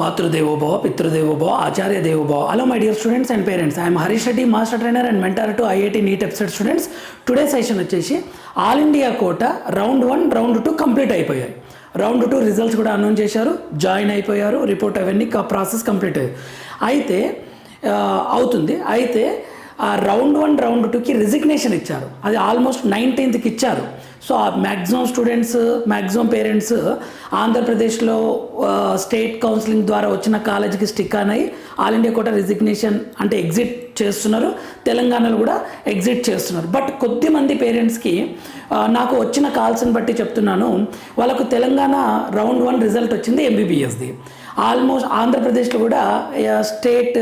మాతృదేవోభవ పితృదేవోభవ ఆచార్య దేవోభవ hello my dear students and parents I'm Harish Reddy master trainer and mentor to IIT NEET episode students today session వచ్చేసి all India quota round one round two complete అయిపోయాయి. Round two results కూడా announce చేశారు. Join అయిపోయారు. Report అవన్నీ process complete అయ్యాయి. అయితే అవుతుంది. అయితే ఆ రౌండ్ వన్ రౌండ్ టూకి రిజిగ్నేషన్ ఇచ్చారు. అది ఆల్మోస్ట్ నైన్టీన్త్కి ఇచ్చారు. సో ఆ మ్యాక్సిమం స్టూడెంట్స్ మ్యాక్సిమం పేరెంట్స్ ఆంధ్రప్రదేశ్లో స్టేట్ కౌన్సిలింగ్ ద్వారా వచ్చిన కాలేజీకి స్టిక్ అయి ఆల్ ఇండియా కోట రిజిగ్నేషన్ అంటే ఎగ్జిట్ చేస్తున్నారు. తెలంగాణలో కూడా ఎగ్జిట్ చేస్తున్నారు. బట్ కొద్దిమంది పేరెంట్స్కి నాకు వచ్చిన కాల్స్ని బట్టి చెప్తున్నాను. వాళ్ళకు తెలంగాణ రౌండ్ వన్ రిజల్ట్ వచ్చింది ఎంబీబీఎస్ది ఆల్మోస్ట్ ఆంధ్రప్రదేశ్లో కూడా స్టేట్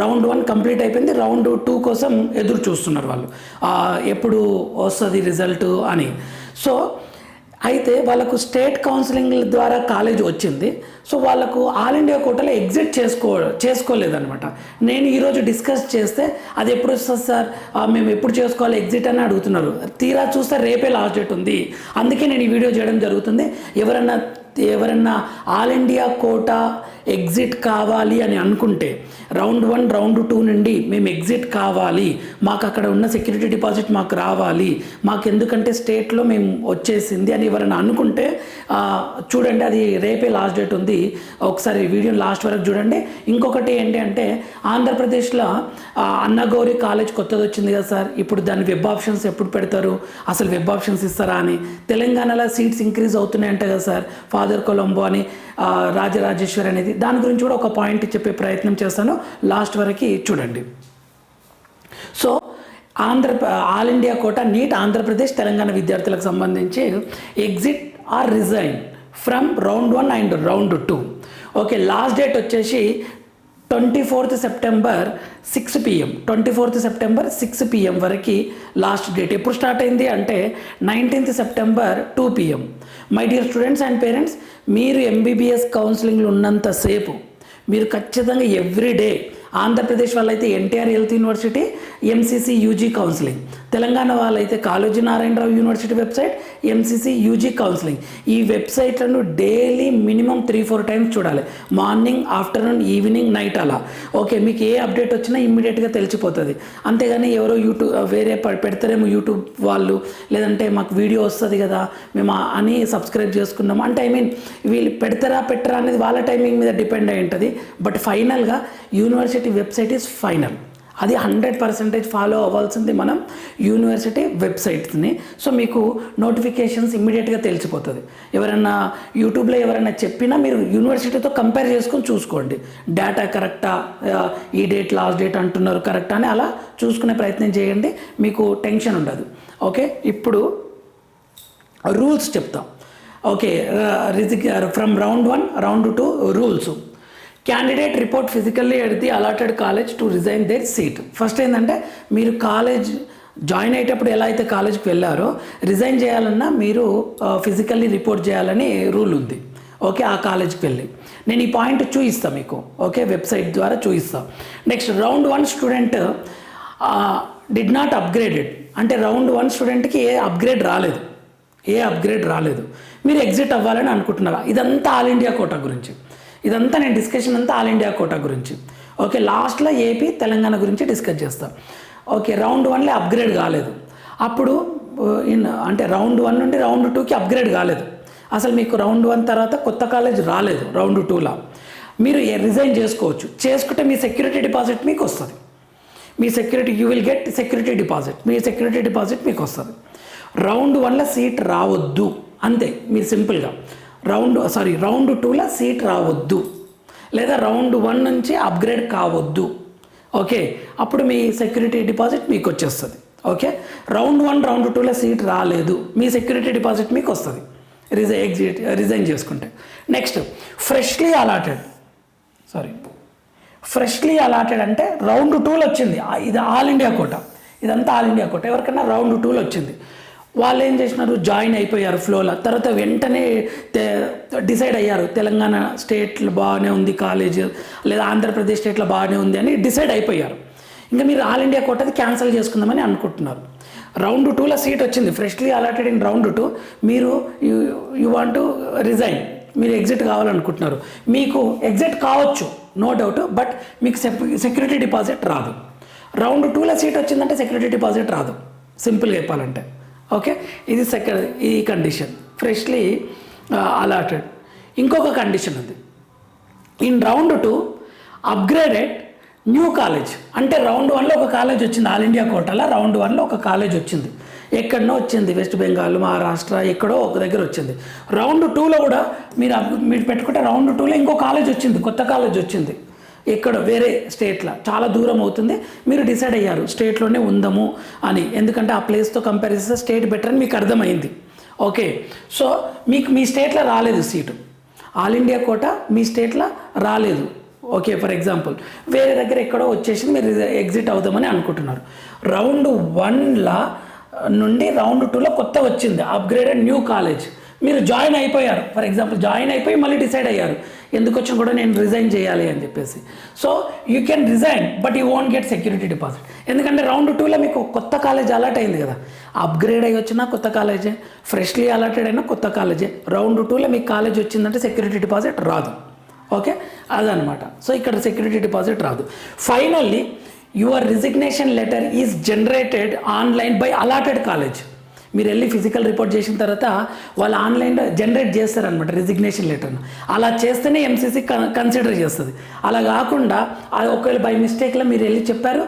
రౌండ్ వన్ కంప్లీట్ అయిపోయింది. రౌండ్ టూ కోసం ఎదురు చూస్తున్నారు వాళ్ళు. ఎప్పుడు వస్తుంది రిజల్ట్ అని. సో అయితే వాళ్ళకు స్టేట్ కౌన్సిలింగ్ ద్వారా కాలేజ్ వచ్చింది. సో వాళ్ళకు ఆల్ ఇండియా కోటలో ఎగ్జిట్ చేసుకో చేసుకోలేదనమాట నేను ఈరోజు డిస్కస్ చేస్తే అది ఎప్పుడు వస్తుంది సార్? మేము ఎప్పుడు చేసుకోవాలి ఎగ్జిట్ అని అడుగుతున్నారు. తీరా చూస్తే రేపే లాస్ట్ డేట్ ఉంది. అందుకే నేను ఈ వీడియో చేయడం జరుగుతుంది. ఎవరన్నా ఎవరన్నా ఆల్ ఇండియా కోట ఎగ్జిట్ కావాలి అని అనుకుంటే రౌండ్ వన్ రౌండ్ టూ నుండి మేము ఎగ్జిట్ కావాలి. మాకు అక్కడ ఉన్న సెక్యూరిటీ డిపాజిట్ మాకు రావాలి. మాకు ఎందుకంటే స్టేట్లో మేము వచ్చేసింది అని ఎవరైనా అనుకుంటే చూడండి అది రేపే లాస్ట్ డేట్ ఉంది. ఒకసారి వీడియో లాస్ట్ వరకు చూడండి. ఇంకొకటి ఏంటి అంటే ఆంధ్రప్రదేశ్లో అన్నగౌరి కాలేజ్ కొత్తది వచ్చింది కదా సార్. ఇప్పుడు దాని వెబ్ ఆప్షన్స్ ఎప్పుడు పెడతారు? అసలు వెబ్ ఆప్షన్స్ ఇస్తారా అని. తెలంగాణలో సీట్స్ ఇంక్రీజ్ అవుతున్నాయంట కదా సార్. ఫాదర్ కొలంబో అని రాజరాజేశ్వరి అనేది. దాని గురించి కూడా ఒక పాయింట్ చెప్పే ప్రయత్నం చేస్తాను. లాస్ట్ వరకు చూడండి. So Andhra all India quota NEET Andhra Pradesh Telangana విద్యార్థులకు సంబంధించి exit or resign from round one and round two. Okay last date వచ్చేసి twenty fourth September six PM twenty fourth September six PM వరకు last date. ఎప్పుడు start అయింది అంటే nineteenth September two PM my dear students and parents మీరు MBBS కౌన్సిలింగ్లో ఉన్నంతసేపు మీరు ఖచ్చితంగా ఎవ్రీడే ఆంధ్రప్రదేశ్ వాళ్ళైతే NTR health university MCC UG counselling Telangana వాళ్ళైతే Kaloji Narayana Rao university website MCC UG counselling ఈ వెబ్సైట్లను daily minimum three four times చూడాలి. Morning afternoon evening night అలా. ఓకే మీకు ఏ అప్డేట్ వచ్చినా ఇమ్మీడియట్గా తెలిసిపోతుంది. అంతేగాని ఎవరో యూట్యూబ్ వేరే ప- పెడతారేమో యూట్యూబ్ వాళ్ళు లేదంటే మాకు వీడియో వస్తుంది కదా మేము అని సబ్స్క్రైబ్ చేసుకున్నాం అంటే ఐ మీన్ వీళ్ళు పెడతారా పెట్టరా అనేది వాళ్ళ టైమింగ్ మీద డిపెండ్ అయి ఉంటుంది. బట్ ఫైనల్గా యూనివర్సిటీ వెబ్సైట్ ఈజ్ ఫైనల్. అది హండ్రెడ్ పర్సెంటేజ్ ఫాలో అవ్వాల్సింది మనం యూనివర్సిటీ వెబ్సైట్స్ని. సో మీకు నోటిఫికేషన్స్ ఇమ్మీడియట్గా తెలిసిపోతుంది. ఎవరైనా యూట్యూబ్లో ఎవరైనా చెప్పినా మీరు యూనివర్సిటీతో కంపేర్ చేసుకొని చూసుకోండి. డేటా కరెక్టా? ఈ డేట్ లాస్ట్ డేట్ అంటున్నారు కరెక్టా అని అలా చూసుకునే ప్రయత్నం చేయండి. మీకు టెన్షన్ ఉండదు. ఓకే? ఇప్పుడు రూల్స్ చెప్తాం. Okay? Resign from round one round two rules. Candidate report physically at the allotted college to resign their seat first ఏంటంటే మీరు కాలేజ్ జాయిన్ అయ్యేటప్పుడు ఎలా అయితే కాలేజ్కి వెళ్ళారో రిజైన్ చేయాలన్నా మీరు ఫిజికల్లీ రిపోర్ట్ చేయాలని రూల్ ఉంది. ఓకే ఆ కాలేజ్కి వెళ్ళి. నేను ఈ పాయింట్ చూపిస్తాను మీకు. ఓకే వెబ్సైట్ ద్వారా చూపిస్తాను next round one student did not upgraded అంటే రౌండ్ వన్ స్టూడెంట్కి ఏ అప్గ్రేడ్ రాలేదు. ఏ అప్గ్రేడ్ రాలేదు. మీరు ఎగ్జిట్ అవ్వాలని అనుకుంటున్నారా? ఇదంతా ఆల్ ఇండియా కోటా గురించి. ఇదంతా నేను డిస్కషన్ అంతా ఆల్ ఇండియా కోటా గురించి. ఓకే లాస్ట్లో ఏపీ తెలంగాణ గురించి డిస్కస్ చేస్తాం. ఓకే రౌండ్ వన్లో అప్గ్రేడ్ కాలేదు. అప్పుడు ఇన్ అంటే రౌండ్ వన్ నుండి రౌండ్ టూకి అప్గ్రేడ్ కాలేదు. అసలు మీకు రౌండ్ వన్ తర్వాత కొత్త కాలేజ్ రాలేదు రౌండ్ టూలో. మీరు రిజైన్ చేసుకోవచ్చు. చేసుకుంటే మీ సెక్యూరిటీ డిపాజిట్ మీకు వస్తుంది. మీ security you will get security deposit me security deposit మీకు వస్తుంది. రౌండ్ వన్లో సీట్ రావద్దు. అంతే మీరు సింపుల్గా రౌండ్ సారీ రౌండ్ టూలో సీట్ రావద్దు. లేదా రౌండ్ వన్ నుంచి అప్గ్రేడ్ కావద్దు. ఓకే? అప్పుడు మీ సెక్యూరిటీ డిపాజిట్ మీకు వచ్చేస్తుంది. ఓకే? రౌండ్ వన్ రౌండ్ టూలో సీట్ రాలేదు. మీ సెక్యూరిటీ డిపాజిట్ మీకు వస్తుంది. రిజై ఎగ్జిట్ రిజైన్ చేసుకుంటే. Next freshly allotted. Sorry freshly allotted అంటే రౌండ్ టూలు వచ్చింది. ఇది ఆల్ ఇండియా కోట. ఇదంతా ఆల్ ఇండియా కోట. ఎవరికైనా రౌండ్ టూలు వచ్చింది. వాళ్ళు ఏం చేసినారు? జాయిన్ అయిపోయారు ఫ్లోలో. తర్వాత వెంటనే డిసైడ్ అయ్యారు. తెలంగాణ స్టేట్లో బాగానే ఉంది కాలేజ్ లేదా ఆంధ్రప్రదేశ్ స్టేట్లో బాగానే ఉంది అని డిసైడ్ అయిపోయారు. ఇంకా మీరు ఆల్ ఇండియా కోటది క్యాన్సిల్ చేసుకుందామని అనుకుంటున్నారు. రౌండ్ టూలో సీట్ వచ్చింది. Freshly allotted in round two. మీరు యూ యూ వాంట్ రిజైన్. మీరు ఎగ్జిట్ కావాలనుకుంటున్నారు. మీకు ఎగ్జిట్ కావచ్చు నో డౌట్ బట్ మీకు సెక్యూరిటీ డిపాజిట్ రాదు. రౌండ్ టూలో సీట్ వచ్చిందంటే సెక్యూరిటీ డిపాజిట్ రాదు. సింపుల్గా చెప్పాలంటే. ఓకే? ఇది సెకండ్ ఈ కండిషన్ ఫ్రెష్లీ అలాటెడ్ ఇంకొక కండిషన్ ఉంది. In round two upgraded new college అంటే రౌండ్ వన్లో ఒక కాలేజ్ వచ్చింది. ఆల్ ఇండియా కోటాలో రౌండ్ వన్లో ఒక కాలేజ్ వచ్చింది. ఎక్కడనో వచ్చింది. వెస్ట్ బెంగాల్ మహారాష్ట్ర ఎక్కడో ఒక దగ్గర వచ్చింది. రౌండ్ టూలో కూడా మీరు మీరు పెట్టుకుంటే రౌండ్ టూలో ఇంకో కాలేజ్ వచ్చింది. కొత్త కాలేజ్ వచ్చింది. ఇక్కడ వేరే స్టేట్లో చాలా దూరం అవుతుంది. మీరు డిసైడ్ అయ్యారు స్టేట్లోనే ఉందాము అని. ఎందుకంటే ఆ ప్లేస్తో కంపేర్ చేస్తే స్టేట్ బెటర్ అని మీకు అర్థమైంది. ఓకే. సో మీకు మీ స్టేట్లో రాలేదు సీటు. ఆల్ ఇండియా కోట మీ స్టేట్లో రాలేదు. Okay for example. వేరే దగ్గర ఎక్కడో వచ్చేసి మీరు ఎగ్జిట్ అవుదామని అనుకుంటున్నారు. రౌండ్ వన్లా నుండి రౌండ్ టూలో కొత్త వచ్చింది. Upgraded new college. మీరు జాయిన్ అయిపోయారు. ఫర్ ఎగ్జాంపుల్ జాయిన్ అయిపోయి మళ్ళీ డిసైడ్ అయ్యారు. ఎందుకు వచ్చినా కూడా నేను రిజైన్ చేయాలి అని చెప్పేసి. So you can resign but you won't get security deposit ఎందుకంటే రౌండ్ టూలో మీకు కొత్త కాలేజ్ అలాట్ అయింది కదా. అప్గ్రేడ్ అయ్యి వచ్చినా కొత్త కాలేజే ఫ్రెష్లీ అలాటెడ్ అయినా కొత్త కాలేజే రౌండ్ టూలో మీకు కాలేజ్ వచ్చిందంటే సెక్యూరిటీ డిపాజిట్ రాదు. ఓకే అదనమాట. సో ఇక్కడ సెక్యూరిటీ డిపాజిట్ రాదు. Finally your resignation letter is generated online by allotted college మీరు వెళ్ళి ఫిజికల్ రిపోర్ట్ చేసిన తర్వాత వాళ్ళు ఆన్లైన్లో జనరేట్ చేస్తారనమాట రిజిగ్నేషన్ లెటర్ను అలా చేస్తేనే ఎంసీసీ కన్సిడర్ చేస్తుంది. అలా కాకుండా ఒకవేళ బై మిస్టేక్లో మీరు వెళ్ళి చెప్పారు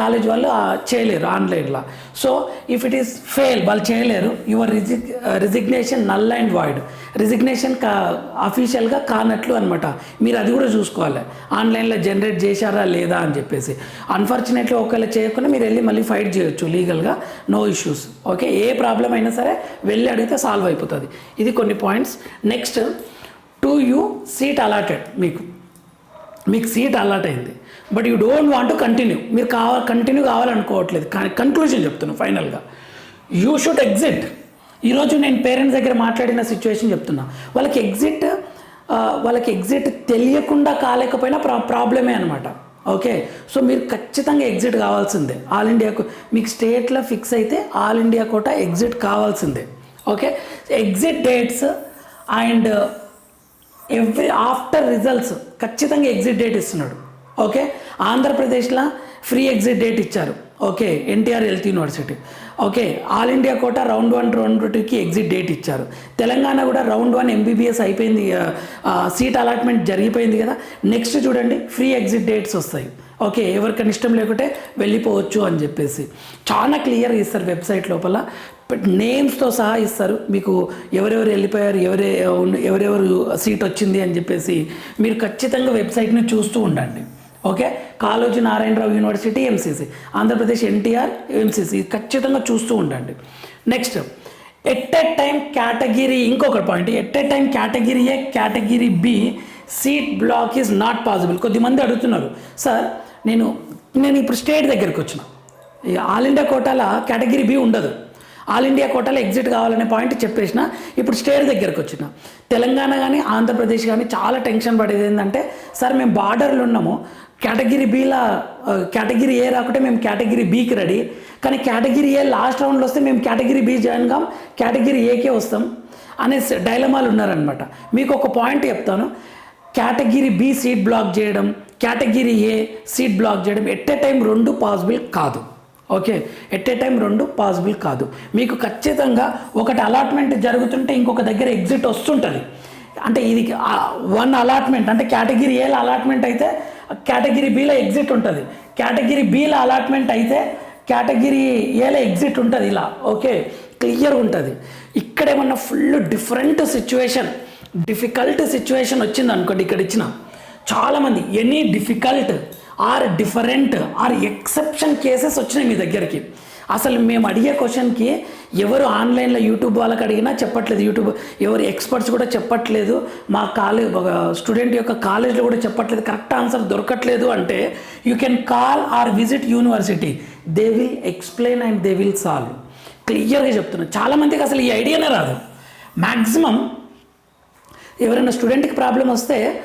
కాలేజ్ వాళ్ళు చేయలేరు ఆన్లైన్లో so if it is fail వాళ్ళు చేయలేరు. Your రిజిగ్ resignation null and void resignation కా అఫీషియల్గా కానట్లు అనమాట మీరు అది కూడా చూసుకోవాలి. ఆన్లైన్లో జనరేట్ చేశారా లేదా అని చెప్పేసి. అన్ఫార్చునేట్లీ ఒకవేళ చేయకుండా మీరు వెళ్ళి మళ్ళీ ఫైట్ చేయొచ్చు లీగల్గా. నో ఇష్యూస్ ఓకే ఏ ప్రాబ్లం అయినా సరే వెళ్ళి అడిగితే సాల్వ్ అయిపోతుంది. ఇది కొన్ని points next to you seat allotted మీకు. మీకు సీట్ అలాట్ అయింది. But you don't want to continue మీరు కావాలి కంటిన్యూ కావాలనుకోవట్లేదు. కానీ కన్క్లూజన్ చెప్తున్నాను ఫైనల్గా యూ షుడ్ ఎగ్జిట్ ఈరోజు నేను పేరెంట్స్ దగ్గర మాట్లాడిన సిచ్యువేషన్ చెప్తున్నా. వాళ్ళకి ఎగ్జిట్ వాళ్ళకి ఎగ్జిట్ తెలియకుండా కాలేకపోయినా ప్రా ప్రాబ్లమే అనమాట ఓకే. సో మీరు ఖచ్చితంగా ఎగ్జిట్ కావాల్సిందే. ఆల్ ఇండియా మీకు స్టేట్లో ఫిక్స్ అయితే ఆల్ ఇండియా కోట ఎగ్జిట్ కావాల్సిందే. Okay. Exit dates and every after results ఖచ్చితంగా ఎగ్జిట్ డేట్ ఇస్తున్నాడు. ఓకే. ఆంధ్రప్రదేశ్లో ఫ్రీ ఎగ్జిట్ డేట్ ఇచ్చారు. Okay. NTR health university. Okay all India quota round one round టూకి exit date ఇచ్చారు. తెలంగాణ కూడా round one MBBS అయిపోయింది seat allotment జరిగిపోయింది కదా. నెక్స్ట్ చూడండి ఫ్రీ ఎగ్జిట్ డేట్స్ వస్తాయి. ఓకే ఎవరికైనా ఇష్టం లేకుంటే వెళ్ళిపోవచ్చు అని చెప్పేసి. చాలా క్లియర్గా ఇస్తారు వెబ్సైట్ లోపల. నేమ్స్తో సహా ఇస్తారు. మీకు ఎవరెవరు వెళ్ళిపోయారు ఎవరే ఎవరెవరు సీట్ వచ్చింది అని చెప్పేసి మీరు ఖచ్చితంగా వెబ్సైట్ని చూస్తూ ఉండండి. Okay? Kaloji Narayana Rao university MCC Andhra Pradesh NTR MCC ఖచ్చితంగా చూస్తూ ఉండండి. Next at a time category ఇంకొక point at a time category A category B seat block is not possible కొద్దిమంది అడుగుతున్నారు. సార్ నేను నేను ఇప్పుడు స్టేట్ దగ్గరికి వచ్చిన. ఆల్ ఇండియా కోటాల కేటగిరీ బి ఉండదు. ఆల్ ఇండియా కోటాలో ఎగ్జిట్ కావాలనే పాయింట్ చెప్పేసిన. ఇప్పుడు స్టేట్ దగ్గరకు వచ్చిన. తెలంగాణ కానీ ఆంధ్రప్రదేశ్ కానీ చాలా టెన్షన్ పడేది ఏంటంటే సార్ మేము బార్డర్లు ఉన్నాము. కేటగిరీ బీలా కేటగిరీ ఏ రాకుంటే మేము కేటగిరీ బీకి రెడీ. కానీ కేటగిరీ ఏ లాస్ట్ రౌండ్లో వస్తే మేము కేటగిరీ బి జాయిన్ కాం కేటగిరీ ఏకే వస్తాం అనే డైలమాలు ఉన్నారనమాట మీకు ఒక పాయింట్ చెప్తాను. కేటగిరీ బి సీట్ బ్లాక్ చేయడం కేటగిరీ ఏ సీట్ బ్లాక్ చేయడం ఎట్ ఏ టైం రెండు పాసిబుల్ కాదు. ఓకే? ఎట్ ఏ టైం రెండు పాసిబుల్ కాదు. మీకు ఖచ్చితంగా ఒకటి అలాట్మెంట్ జరుగుతుంటే ఇంకొక దగ్గర ఎగ్జిట్ వస్తుంటుంది. అంటే ఇది వన్ అలాట్మెంట్ అంటే కేటగిరీ ఏలో అలాట్మెంట్ అయితే కేటగిరీ బీలో ఎగ్జిట్ ఉంటుంది. కేటగిరీ బీలో అలాట్మెంట్ అయితే కేటగిరీ ఏలో ఎగ్జిట్ ఉంటుంది ఇలా. ఓకే క్లియర్ ఉంటుంది. ఇక్కడేమన్నా full different situation difficult situation వచ్చింది అనుకోండి ఇక్కడ ఇచ్చిన. చాలామంది any difficult or different or exception cases వచ్చినాయి మీ దగ్గరికి. అసలు మేము అడిగే క్వశ్చన్కి ఎవరు ఆన్లైన్లో యూట్యూబ్ వాళ్ళకి అడిగినా చెప్పట్లేదు. యూట్యూబ్ ఎవరు ఎక్స్పర్ట్స్ కూడా చెప్పట్లేదు. మా కాలేజ్ స్టూడెంట్ యొక్క కాలేజ్లో కూడా చెప్పట్లేదు. కరెక్ట్ ఆన్సర్ దొరకట్లేదు అంటే you can call or visit university. They will explain and they will solve. క్లియర్గా చెప్తున్నాను చాలామందికి అసలు ఈ ఐడియానే రాదు. మ్యాక్సిమం ఎవరైనా స్టూడెంట్కి ప్రాబ్లం వస్తే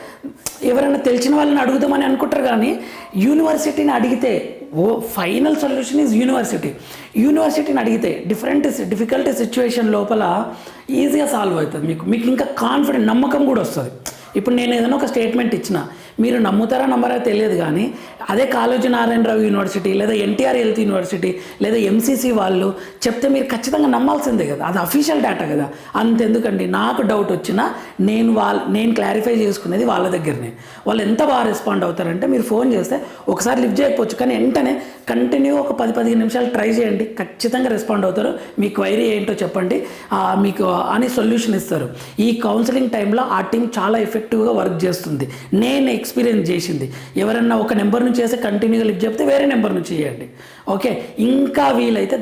ఎవరైనా తెలిసిన వాళ్ళని అడుగుదామని అనుకుంటారు కానీ యూనివర్సిటీని అడిగితే ఓ ఫైనల్ సొల్యూషన్ ఈజ్ యూనివర్సిటీ. యూనివర్సిటీని అడిగితే డిఫరెంట్ డిఫికల్ట్ సిచ్యువేషన్ లోపల ఈజీగా సాల్వ్ అవుతుంది మీకు. మీకు ఇంకా కాన్ఫిడెంట్ నమ్మకం కూడా వస్తుంది. ఇప్పుడు నేను ఏదైనా ఒక స్టేట్మెంట్ ఇచ్చిన. మీరు నమ్ముతారా నమ్మరా తెలియదు కానీ అదే కాళోజీ నారాయణరావు యూనివర్సిటీ లేదా ఎన్టీఆర్ హెల్త్ యూనివర్సిటీ లేదా ఎంసీసీ వాళ్ళు చెప్తే మీరు ఖచ్చితంగా నమ్మాల్సిందే కదా. అది అఫీషియల్ డేటా కదా. అంతెందుకండి. నాకు డౌట్ వచ్చినా నేను వాళ్ళ నేను క్లారిఫై చేసుకునేది వాళ్ళ దగ్గరనే. వాళ్ళు ఎంత బాగా రెస్పాండ్ అవుతారంటే మీరు ఫోన్ చేస్తే ఒకసారి లిఫ్ట్ చేయకపోవచ్చు కానీ వెంటనే కంటిన్యూ ఒక పది పదిహేను నిమిషాలు ట్రై చేయండి. ఖచ్చితంగా రెస్పాండ్ అవుతారు. మీ క్వైరీ ఏంటో చెప్పండి. మీకు అని సొల్యూషన్ ఇస్తారు. ఈ కౌన్సిలింగ్ టైంలో ఆ టీం చాలా ఎఫెక్టివ్గా వర్క్ చేస్తుంది. నేను ఎక్స్పీరియన్స్ చేసింది. ఎవరన్నా ఒక నెంబర్ నుంచి చేస్తే కంటిన్యూగా లిఫ్ట్ చెప్తే వేరే నెంబర్ నుంచి చేయండి. ఓకే? ఇంకా వీలైతే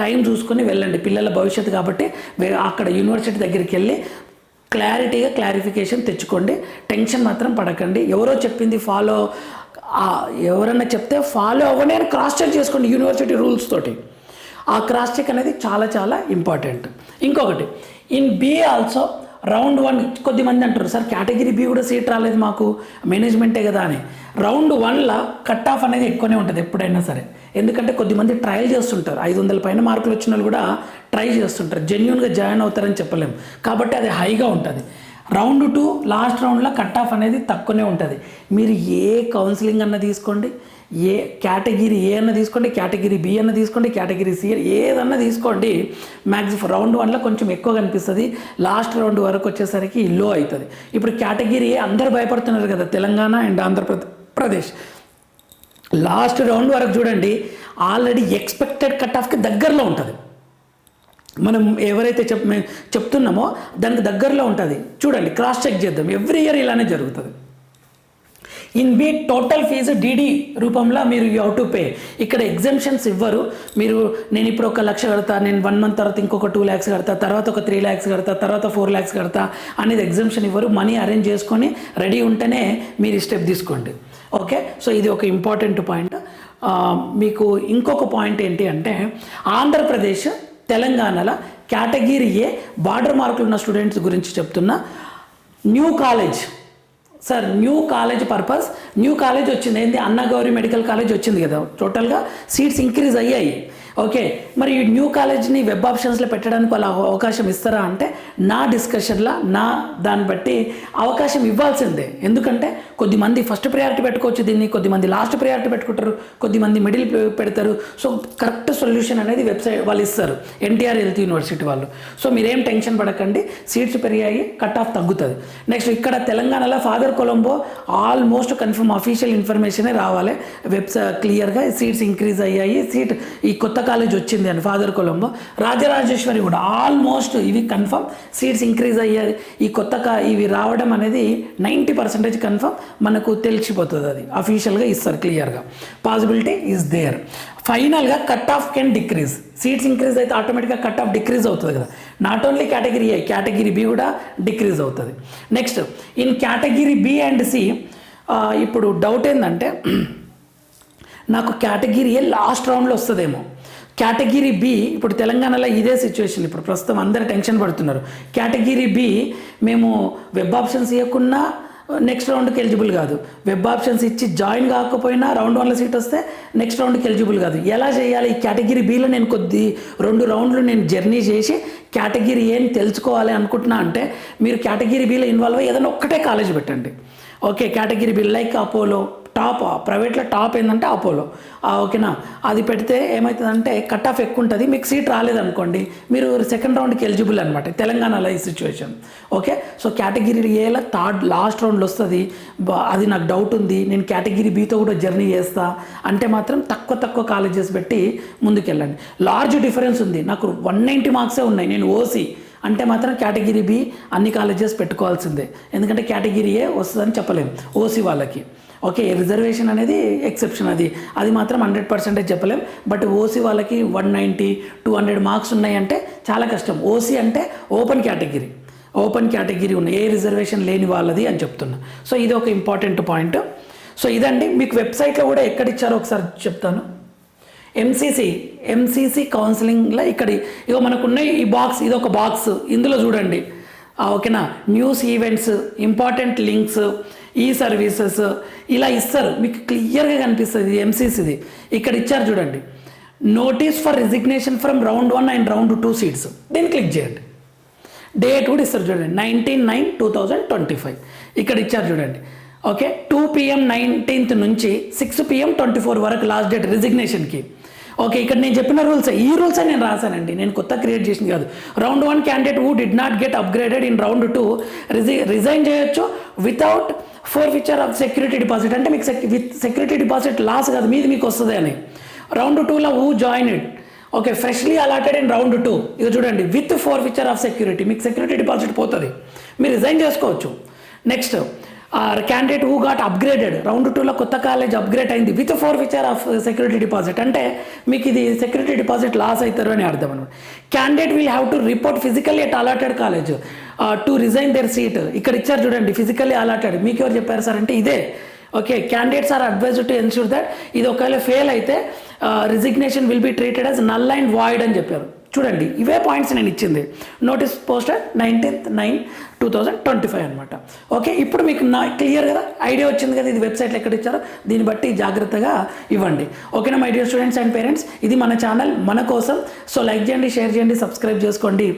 టైం చూసుకొని వెళ్ళండి. పిల్లల భవిష్యత్తు కాబట్టి అక్కడ యూనివర్సిటీ దగ్గరికి వెళ్ళి క్లారిటీగా క్లారిఫికేషన్ తెచ్చుకోండి. టెన్షన్ మాత్రం పడకండి. ఎవరో చెప్పింది ఫాలో ఎవరన్నా చెప్తే ఫాలో అవ్వని అని క్రాస్ చెక్ చేసుకోండి యూనివర్సిటీ రూల్స్ తోటి. ఆ క్రాస్ చెక్ అనేది చాలా చాలా ఇంపార్టెంట్ ఇంకొకటి in B also round one కొద్దిమంది అంటారు సార్ కేటగిరీ బి కూడా సీట్ రాలేదు మాకు మేనేజ్మెంటే కదా అని. రౌండ్ వన్లో కట్ ఆఫ్ అనేది ఎక్కువనే ఉంటుంది ఎప్పుడైనా సరే. ఎందుకంటే కొద్దిమంది ట్రయల్ చేస్తుంటారు. ఐదు వందల పైన మార్కులు వచ్చిన వాళ్ళు కూడా ట్రై చేస్తుంటారు. జెన్యున్గా జాయిన్ అవుతారని చెప్పలేము. కాబట్టి అది హైగా ఉంటుంది. రౌండ్ టూ లాస్ట్ రౌండ్లో కట్ ఆఫ్ అనేది తక్కువనే ఉంటుంది. మీరు ఏ కౌన్సిలింగ్ అన్న తీసుకోండి. ఏ కేటగిరీ ఏ అన్న తీసుకోండి కేటగిరీ బి అన్న తీసుకోండి కేటగిరీ సి ఏదన్నా తీసుకోండి మ్యాక్సిమం రౌండ్ వన్లో కొంచెం ఎక్కువ కనిపిస్తుంది. లాస్ట్ రౌండ్ వరకు వచ్చేసరికి లో అవుతుంది. ఇప్పుడు కేటగిరీ ఏ అందరు భయపడుతున్నారు కదా Telangana and Andhra Pradesh Pradesh. Last round వరకు చూడండి ఆల్రెడీ ఎక్స్పెక్టెడ్ కట్ ఆఫ్కి దగ్గరలో ఉంటుంది. మనం ఎవరైతే చెప్ మేము చెప్తున్నామో దానికి దగ్గరలో ఉంటుంది. చూడండి క్రాస్ చెక్ చేద్దాం. ఎవ్రీ ఇయర్ ఇలానే జరుగుతుంది. In B total fee DD రూపంలో మీరు యూ టు పే. ఇక్కడ ఎగ్జామ్షన్స్ ఇవ్వరు. మీరు నేను ఇప్పుడు ఒక లక్ష కడతా నేను వన్ మంత్ తర్వాత ఇంకొక టూ ల్యాక్స్ కడతా తర్వాత ఒక త్రీ ల్యాక్స్ కడతా తర్వాత ఫోర్ ల్యాక్స్ కడతా అనేది ఎగ్జామ్షన్ ఇవ్వరు. మనీ అరేంజ్ చేసుకొని రెడీ ఉంటేనే మీరు ఈ స్టెప్ తీసుకోండి. ఓకే సో ఇది ఒక ఇంపార్టెంట్ పాయింట్ మీకు ఇంకొక పాయింట్ ఏంటి అంటే ఆంధ్రప్రదేశ్ తెలంగాణలో కేటగిరీ ఏ బార్డర్ మార్కులు ఉన్న స్టూడెంట్స్ గురించి చెప్తున్నా. New college sir new college purpose new college వచ్చింది. ఏంది? అన్నగౌరి మెడికల్ కాలేజ్ వచ్చింది కదా. టోటల్గా సీట్స్ ఇంక్రీజ్ అయ్యాయి. ఓకే మరి ఈ న్యూ కాలేజ్ని వెబ్ ఆప్షన్స్లో పెట్టడానికి వాళ్ళ అవకాశం ఇస్తారా అంటే నా డిస్కషన్లో నా దాన్ని బట్టి అవకాశం ఇవ్వాల్సిందే. ఎందుకంటే కొద్దిమంది ఫస్ట్ ప్రయారిటీ పెట్టుకోవచ్చు దీన్ని కొద్దిమంది లాస్ట్ ప్రయారిటీ పెట్టుకుంటారు కొద్దిమంది మిడిల్ పెడతారు. సో కరెక్ట్ సొల్యూషన్ అనేది వెబ్సైట్ వాళ్ళు ఇస్తారు. ఎన్టీఆర్ హెల్త్ యూనివర్సిటీ వాళ్ళు. సో మీరేం టెన్షన్ పడకండి సీట్స్ పెరిగాయి కట్ ఆఫ్ తగ్గుతుంది. నెక్స్ట్ ఇక్కడ తెలంగాణలో father Colombo almost confirm official ఇన్ఫర్మేషనే రావాలి. వెబ్సైట్ క్లియర్గా సీట్స్ ఇంక్రీజ్ అయ్యాయి సీట్ ఈ కొత్త కాలేజ్ వచ్చింది అని ఫాదర్ కొలంబో. రాజరాజేశ్వరి కూడా ఆల్మోస్ట్ ఇవి కన్ఫర్మ్. సీట్స్ ఇంక్రీజ్ అయ్యే ఈ కొత్త ఇవి రావడం అనేది నైంటీ పర్సెంటేజ్ కన్ఫర్మ్. మనకు తెలిసిపోతుంది అది. అఫీషియల్గా ఇస్తారు క్లియర్గా పాసిబిలిటీ ఈజ్ దేర్ ఫైనల్గా cut off can decrease seats increase అయితే ఆటోమేటిక్గా కట్ ఆఫ్ డిక్రీజ్ అవుతుంది కదా. Not only category A category B కూడా డిక్రీజ్ అవుతుంది. Next in category B and C ఇప్పుడు డౌట్ ఏంటంటే నాకు కేటగిరీ ఏ లాస్ట్ రౌండ్లో వస్తుందేమో. కేటగిరీ బి ఇప్పుడు తెలంగాణలో ఇదే సిచ్యువేషన్ ఇప్పుడు ప్రస్తుతం అందరు టెన్షన్ పడుతున్నారు. కేటగిరీ బి మేము వెబ్ ఆప్షన్స్ ఇవ్వకున్నా నెక్స్ట్ రౌండ్కి ఎలిజిబుల్ కాదు. వెబ్ ఆప్షన్స్ ఇచ్చి జాయిన్ కాకపోయినా రౌండ్ వన్లో సీట్ వస్తే నెక్స్ట్ రౌండ్కి ఎలిజిబుల్ కాదు. ఎలా చేయాలి? ఈ కేటగిరీ బిలో నేను కొద్ది రెండు రౌండ్లు నేను జర్నీ చేసి కేటగిరీ ఏం తెలుసుకోవాలి అనుకుంటున్నా అంటే మీరు కేటగిరీ బిలో ఇన్వాల్వ్ అయ్యి ఏదైనా ఒక్కటే కాలేజ్ పెట్టండి. Okay category B like Apollo top ప్రైవేట్లో టాప్ ఏంటంటే అపోలో. ఓకేనా? అది పెడితే ఏమవుతుందంటే కట్ ఆఫ్ ఎక్కువ ఉంటుంది. మీకు సీట్ రాలేదనుకోండి మీరు సెకండ్ రౌండ్కి ఎలిజిబుల్ అనమాట తెలంగాణలో ఈ సిచ్యువేషన్. ఓకే? సో కేటగిరీ ఏలా థర్డ్ లాస్ట్ రౌండ్లో వస్తుంది. అది నాకు డౌట్ ఉంది. నేను కేటగిరీ బీతో కూడా జర్నీ చేస్తా. అంటే మాత్రం తక్కువ తక్కువ కాలేజెస్ పెట్టి ముందుకెళ్ళండి. లార్జ్ డిఫరెన్స్ ఉంది. నాకు వన్ నైంటీ మార్క్సే ఉన్నాయి. నేను ఓసీ. అంటే మాత్రం కేటగిరీ బి అన్ని కాలేజెస్ పెట్టుకోవాల్సిందే. ఎందుకంటే కేటగిరీ ఏ వస్తుందని చెప్పలేము ఓసీ వాళ్ళకి. ఓకే రిజర్వేషన్ అనేది ఎక్సెప్షన్ అది. అది మాత్రం హండ్రెడ్ పర్సెంటేజ్ చెప్పలేం. బట్ ఓసీ వాళ్ళకి one ninety two hundred marks ఉన్నాయంటే చాలా కష్టం. ఓసీ అంటే ఓపెన్ కేటగిరీ ఓపెన్ కేటగిరీ ఉన్న ఏ రిజర్వేషన్ లేని వాళ్ళది అని చెప్తున్నా. సో ఇది ఒక ఇంపార్టెంట్ పాయింట్ సో ఇదండి. మీకు వెబ్సైట్లో కూడా ఎక్కడ ఇచ్చారో ఒకసారి చెప్తాను. ఎంసీసీ ఎంసీసీ కౌన్సిలింగ్లో ఇక్కడ ఇగో మనకున్న ఈ బాక్స్ ఇది ఒక బాక్స్ ఇందులో చూడండి. ఓకేనా? న్యూస్ ఈవెంట్స్ ఇంపార్టెంట్ లింక్స్ ఈ సర్వీసెస్ ఇలా ఇస్తారు. మీకు క్లియర్గా కనిపిస్తుంది ఎంసీసీది ఇక్కడ ఇచ్చారు చూడండి. Notice for resignation from round one and round two seats దీన్ని క్లిక్ చేయండి. డేట్ కూడా ఇస్తారు చూడండి. Nineteen nine two thousand twenty five ఇక్కడ ఇచ్చారు చూడండి. ఓకే టూ పిఎం నైన్టీన్త్ నుంచి సిక్స్ పిఎం ట్వంటీ ఫోర్ వరకు లాస్ట్ డేట్ రిజిగ్నేషన్కి ఓకే ఇక్కడ నేను చెప్పిన రూల్స్ ఈ రూల్స్ నేను రాశానండి. నేను కొత్త క్రియేట్ చేసింది కాదు. Round one candidate who did not get upgraded in round two రిజి resign చేయొచ్చు. Without forfeiture of security deposit అంటే మీకు విత్ సెక్యూరిటీ డిపాజిట్ లాస్ కాదు మీది మీకు వస్తుంది అని. రౌండ్ టూలో who join it okay freshly allotted in round two ఇక చూడండి with forfeiture of security మీకు సెక్యూరిటీ డిపాజిట్ పోతుంది. మీరు రిజైన్ చేసుకోవచ్చు. Next candidate who got upgraded round టూలో కొత్త కాలేజ్ అప్గ్రేడ్ అయింది. With forfeiture of security deposit అంటే మీకు ఇది సెక్యూరిటీ డిపాజిట్ లాస్ అవుతారు అని అర్థం అనమాట. Candidate will have to report physically at allotted college to resign their seat ఇక్కడ ఇచ్చారు చూడండి ఫిజికల్లీ అలాటెడ్ మీకు ఎవరు చెప్పారు సార్ అంటే ఇదే. Okay candidates are advise to ensure that ఇది ఒకవేళ ఫెయిల్ అయితే resignation will be treated as null and void అని చెప్పారు. చూడండి ఇవే పాయింట్స్ నేను ఇచ్చింది. Notice posted nineteenth nine two thousand twenty five అనమాట ఓకే ఇప్పుడు మీకు నా క్లియర్ కదా? ఐడియా వచ్చింది కదా? ఇది వెబ్సైట్లో ఎక్కడ ఇచ్చారో? దీన్ని బట్టి జాగ్రత్తగా ఇవ్వండి. ఓకేనా my dear students and parents ఇది మన ఛానల్ మన కోసం. సో లైక్ చేయండి షేర్ చేయండి సబ్స్క్రైబ్ చేసుకోండి.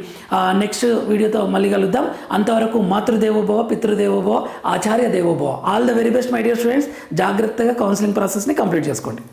నెక్స్ట్ వీడియోతో మళ్ళీ కలుద్దాం. అంతవరకు మాతృదేవోభవ పితృదేవోభవ ఆచార్య దేవోభవ. All the very best my dear students జాగ్రత్తగా కౌన్సిలింగ్ ప్రాసెస్ని కంప్లీట్ చేసుకోండి.